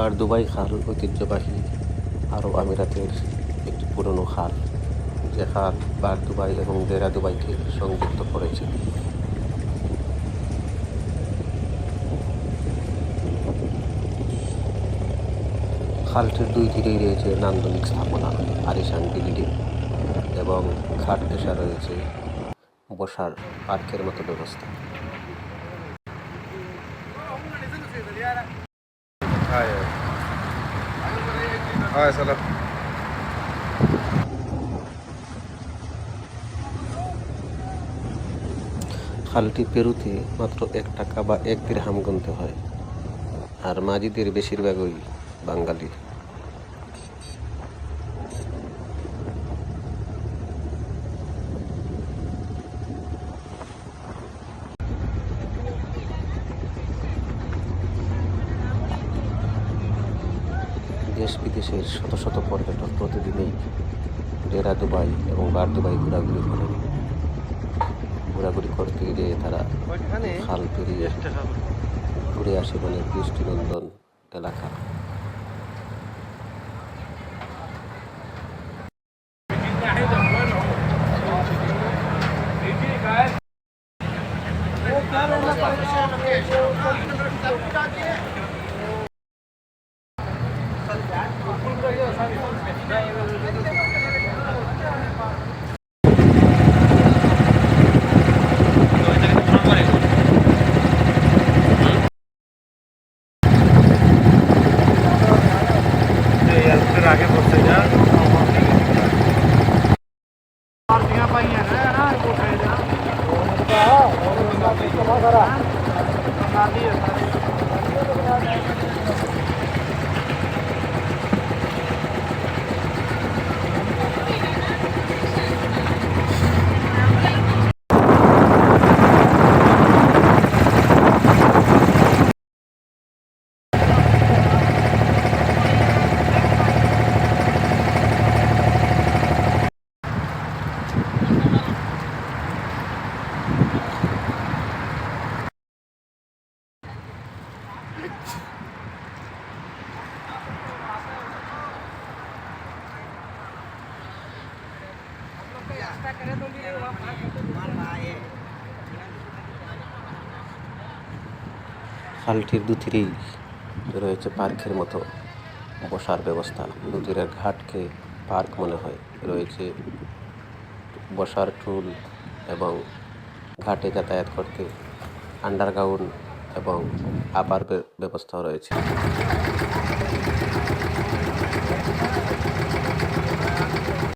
আর Dubai খাল ঐতিহ্যবাহী আরব আমিরাতের একটি পুরনো খাল, যে খাল বার দুবাই এবং দেরা দুবাইকে সংযুক্ত করেছে। খালটির দুই তীরেই রয়েছে নান্দনিক স্থাপনা আলিশান বিল্ডিং এবং ঘাট ঘেঁষা রয়েছে বসার পার্কের মতো ব্যবস্থা। ಹಾಂ খালটি পেরুতে মাত্র এক টাকা বা এক দিরহাম গুনতে হয়। আর মাঝিদের বেশিরভাগই বাঙালি দেশ বিদেশের শত শত পর্যটক প্রতিদিনই ডেরা দুবাই এবং বার দুবাই ঘোরাঘুরি করে। ঘোরাঘুরি করতে গিয়ে তারা খাল পেরিয়ে ঘুরে আসে মানে দৃষ্টিনন্দন এলাকা। আগে Thank you. খালটির দুথিরেই রয়েছে পার্কের মতো বসার ব্যবস্থা। দুতিরের ঘাটকে পার্ক মনে হয়। রয়েছে বসার টুল এবং ঘাটে যাতায়াত করতে আন্ডারগ্রাউন্ড এবং আবার ব্যবস্থা রয়েছে।